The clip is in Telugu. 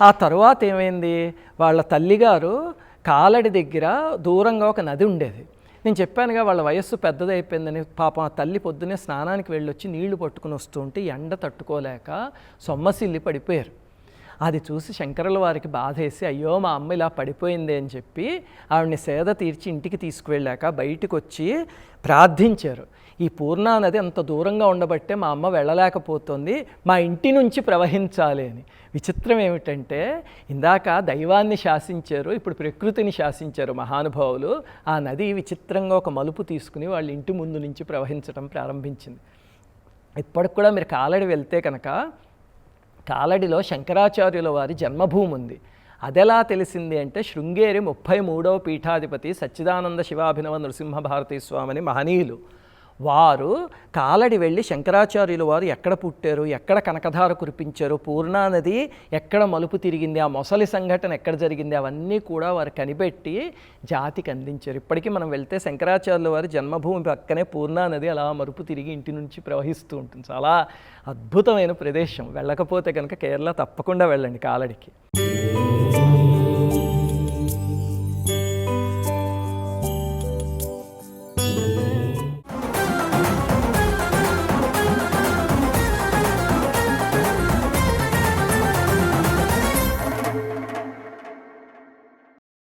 ఆ తర్వాత ఏమైంది? వాళ్ళ తల్లిగారు కాలడి దగ్గర దూరంగా ఒక నది ఉండేది. నేను చెప్పానుగా వాళ్ళ వయస్సు పెద్దదైపోయిందని పాపం ఆ తల్లి పొద్దునే స్నానానికి వెళ్ళొచ్చి నీళ్ళు పట్టుకుని వస్తుంటే ఎండ తట్టుకోలేక సొమ్మసిల్లి పడిపోయారు. అది చూసి శంకరుల వారికి బాధేసి అయ్యో మా అమ్మ ఇలా పడిపోయింది అని చెప్పి ఆవిడని సేద తీర్చి ఇంటికి తీసుకువెళ్ళాక బయటకు వచ్చి ప్రార్థించారు. ఈ పూర్ణా నది అంత దూరంగా ఉండబట్టే మా అమ్మ వెళ్ళలేకపోతుంది మా ఇంటి నుంచి ప్రవహించాలి అని. విచిత్రం ఏమిటంటే ఇందాక దైవాన్ని శాసించారు ఇప్పుడు ప్రకృతిని శాసించారు మహానుభావులు. ఆ నది విచిత్రంగా ఒక మలుపు తీసుకుని వాళ్ళ ఇంటి ముందు నుంచి ప్రవహించడం ప్రారంభించింది. ఇప్పటికి కూడా మీరు కాలడి వెళ్తే కనుక కాలడిలో శంకరాచార్యుల వారి జన్మభూమి ఉంది అదెలా తెలిసింది అంటే శృంగేరి ముప్పై మూడవ పీఠాధిపతి సచ్చిదానంద శివాభినవ నృసింహ భారతీ స్వామిని మహనీయులు. వారు కాలడి వెళ్ళి శంకరాచార్యులు వారు ఎక్కడ పుట్టారు ఎక్కడ కనకధార కురిపించారు పూర్ణానది ఎక్కడ మలుపు తిరిగింది ఆ మొసలి సంఘటన ఎక్కడ జరిగింది అవన్నీ కూడా వారు కనిపెట్టి జాతికి అందించారు. ఇప్పటికీ మనం వెళ్తే శంకరాచార్యుల వారి జన్మభూమి పక్కనే పూర్ణానది అలా మలుపు తిరిగి ఇంటి నుంచి ప్రవహిస్తూ ఉంటుంది. చాలా అద్భుతమైన ప్రదేశం. వెళ్ళకపోతే కనుక కేరళ తప్పకుండా వెళ్ళండి కాలడికి.